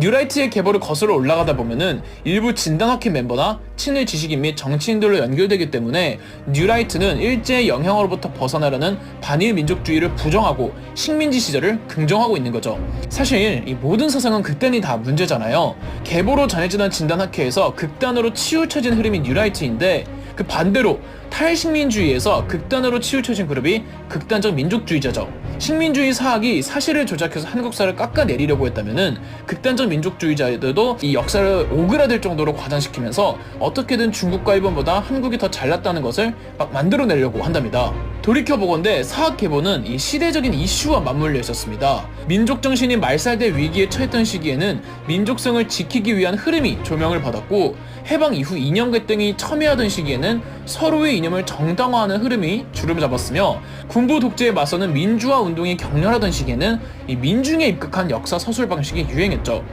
뉴라이트의 계보를 거슬러 올라가다 보면은 일부 진단학회 멤버나 친일 지식인 및 정치인들로 연결되기 때문에 뉴라이트는 일제의 영향으로부터 벗어나려는 반일 민족주의를 부정하고 식민지 시절을 긍정하고 있는 거죠. 사실 이 모든 사상은 극단이 다 문제잖아요. 계보로 전해지던 진단학회에서 극단으로 치우쳐진 흐름이 뉴라이트인데 그 반대로 탈식민주의에서 극단으로 치우쳐진 그룹이 극단적 민족주의자죠. 식민주의 사학이 사실을 조작해서 한국사를 깎아내리려고 했다면은 극단적 민족주의자들도 이 역사를 오그라들 정도로 과장시키면서 어떻게든 중국과 일본보다 한국이 더 잘났다는 것을 막 만들어내려고 한답니다. 돌이켜보건대 사학 계보는 이 시대적인 이슈와 맞물려 있었습니다. 민족 정신이 말살될 위기에 처했던 시기에는 민족성을 지키기 위한 흐름이 조명을 받았고 해방 이후 이념 갈등이 첨예하던 시기에는 서로의 이념을 정당화하는 흐름이 주름 잡았으며 군부 독재에 맞서는 민주화 운동이 격렬하던 시기에는 이 민중에 입각한 역사 서술 방식이 유행했죠.